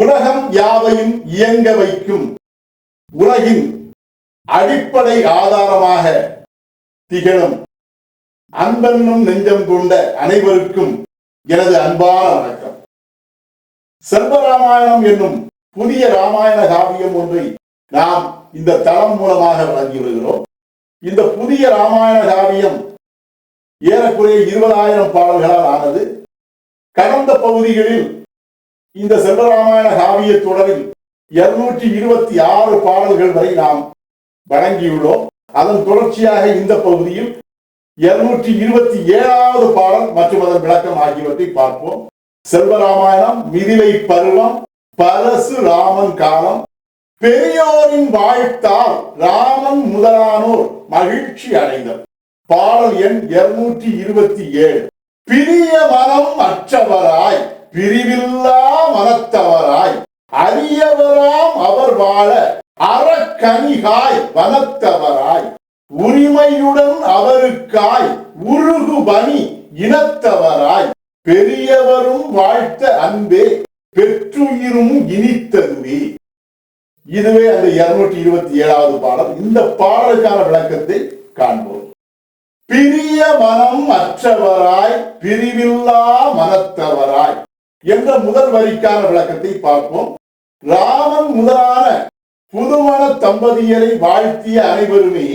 உலகம் யாவையும் இயங்க வைக்கும். உலகின் அடிப்படை ஆதாரமாக திகழும். அன்பென்னும் நெஞ்சம் கொண்ட அனைவருக்கும் எனது அன்பான வணக்கம். செல்வராமாயணம் என்னும் புதிய ராமாயண காவியம் ஒன்றை நாம் இந்த தளம் மூலமாக வழங்கி வருகிறோம். இந்த புதிய ராமாயண காவியம் ஏறக்குறைய இருபதாயிரம் பாடல்களால் ஆனது. கடந்த பகுதிகளில் இந்த செல்வராமாயண காவிய தொடரில் இருநூற்றி இருபத்தி ஆறு பாடல்கள் வரை நாம் வழங்கியுள்ளோம். அதன் தொடர்ச்சியாக இந்த பகுதியில் இருநூற்றி இருபத்தி ஏழாவது பாடல் மற்றும் அதன் விளக்கம் ஆகியவற்றை பார்ப்போம். செல்வராமாயணம் மிதிலை பருவம் பரசு ராமன் காலம் பெரியோரின் வாழ்த்தால் ராமன் முதலானோர் மகிழ்ச்சி அடைந்தர் பாடல் எண் இருநூற்றி இருபத்தி ஏழு பிரிய மனம் அற்றவராய். பிரிவில்லா மனத்தவராய் அரியவராம் அவர் வாழ அறக்கனிகாய் வனத்தவராய் உரிமையுடன் அவருக்காய் உருகுபணி இனத்தவராய் பெரியவரும் வாழ்த்த அன்பே பெற்றுயிரும் இனித்ததுவே. இதுவே அந்த இருநூற்றி இருபத்தி ஏழாவது பாடல். இந்த பாடலுக்கான விளக்கத்தை காண்போம். பிரிய மனம் அற்றவராய் பிரிவில்லா மனத்தவராய் என்ற முதல் வரிக்கான விளக்கத்தை பார்ப்போம். ராமன் முதலான புதுமண தம்பதியரை வாழ்த்திய அனைவருமே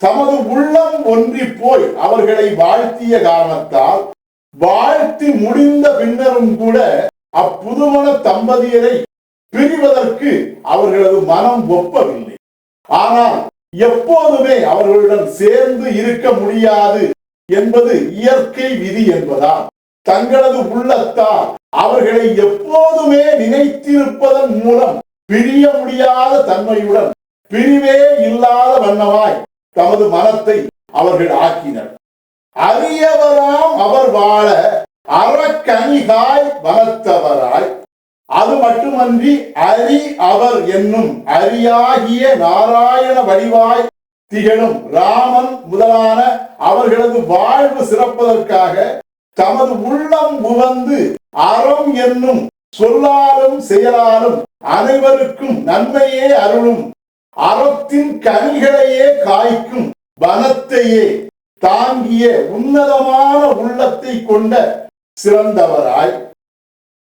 தமது உள்ளம் ஒன்றி போய் அவர்களை வாழ்த்திய காரணத்தால் வாழ்த்தி முடிந்த பின்னரும் கூட அப்புதுமண தம்பதியரை பிரிவதற்கு அவர்களது மனம் ஒப்பவில்லை. ஆனால் எப்போதுமே அவர்களுடன் சேர்ந்து இருக்க முடியாது என்பது இயற்கை விதி என்பதால் தங்களது உள்ளத்தால் அவர்களை எப்போதுமே நினைத்திருப்பதன் மூலம் பிரிய முடியாத தன்மையுடன் பிரிவே இல்லாத வண்ணமாய் தமது மனத்தை அவர்கள் ஆக்கினர். அரியவராம் அவர் வாழ அறக்கணிகாய் வளர்த்தவராய். அது மட்டுமன்றி அரி அவர் என்னும் அரியாகிய நாராயண வடிவாய் திகழும் ராமன் முதலான அவர்களது வாழ்வு சிறப்பதற்காக தமது உள்ளம் உவந்து அறம் என்னும் சொல்லாலும் செயலாலும் அனைவருக்கும் நன்மையே அருளும். அறத்தின் கனிகளையே காய்க்கும் வனத்தையே தாங்கிய உன்னதமான உள்ளத்தை கொண்ட சிறந்தவராய்.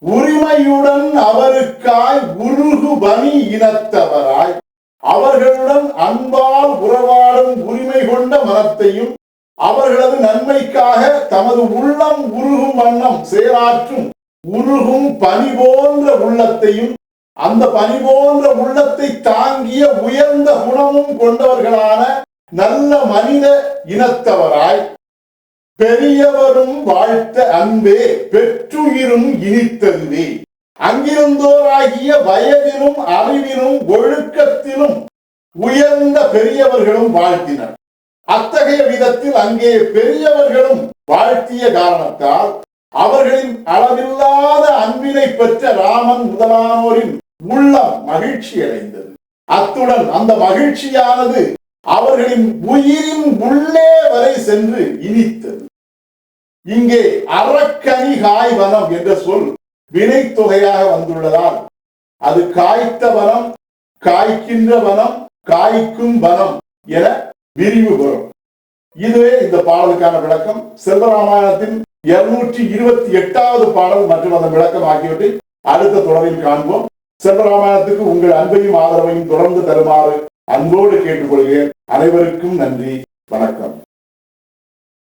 உரிமையுடன் அவருக்காய் உருகு பணி இனத்தவராய். அவர்களுடன் அன்பால் உறவாடும் உரிமை கொண்ட மனத்தையும் அவர்களது நன்மைக்காக தமது உள்ளம் உருகும் வண்ணம் செயலாற்றும் உருகும் பனி போன்ற உள்ளத்தையும் அந்த பனி போன்ற உள்ளத்தை தாங்கிய உயர்ந்த குணமும் கொண்டவர்களான நல்ல மனித இனத்தவராய் பெரியவரும் வாழ்த்த அன்பே பெற்றுயிரும் இனித்ததுவே அங்கிருந்தோராகிய வயதிலும் அறிவிலும் ஒழுக்கத்திலும் உயர்ந்த பெரியவர்களும் வாழ்த்தினர். அத்தகைய விதத்தில் அங்கே பெரியவர்களும் வாழ்த்திய காரணத்தால் அவர்களின் அளவில்லாத அன்பினை பெற்ற ராமன் முதலானோரின் உள்ளம் மகிழ்ச்சி அடைந்தது. அத்துடன் அந்த மகிழ்ச்சியானது அவர்களின் உயிரின் உள்ளே வரை சென்று இனித்தது. இங்கே அறக்கனி காய் வனம் என்ற சொல் வினை தொகையாக வந்துள்ளதால் அது காய்த்த வனம் காய்க்கின்ற வனம் காய்க்கும் வனம் என விரிவு பெறும் இதுவே இந்த பாடலுக்கான விளக்கம். செல்வராமாயணத்தின் இருநூற்றி இருபத்தி எட்டாவது பாடல் மற்றும் அதன் விளக்கம் ஆகியவற்றை அடுத்த தொடரில் காண்போம். செல்வராமாயணத்துக்கு உங்கள் அன்பையும் ஆதரவையும் தொடர்ந்து தருமாறு அன்போடு கேட்டுக்கொள்கிறேன். அனைவருக்கும் நன்றி. வணக்கம்.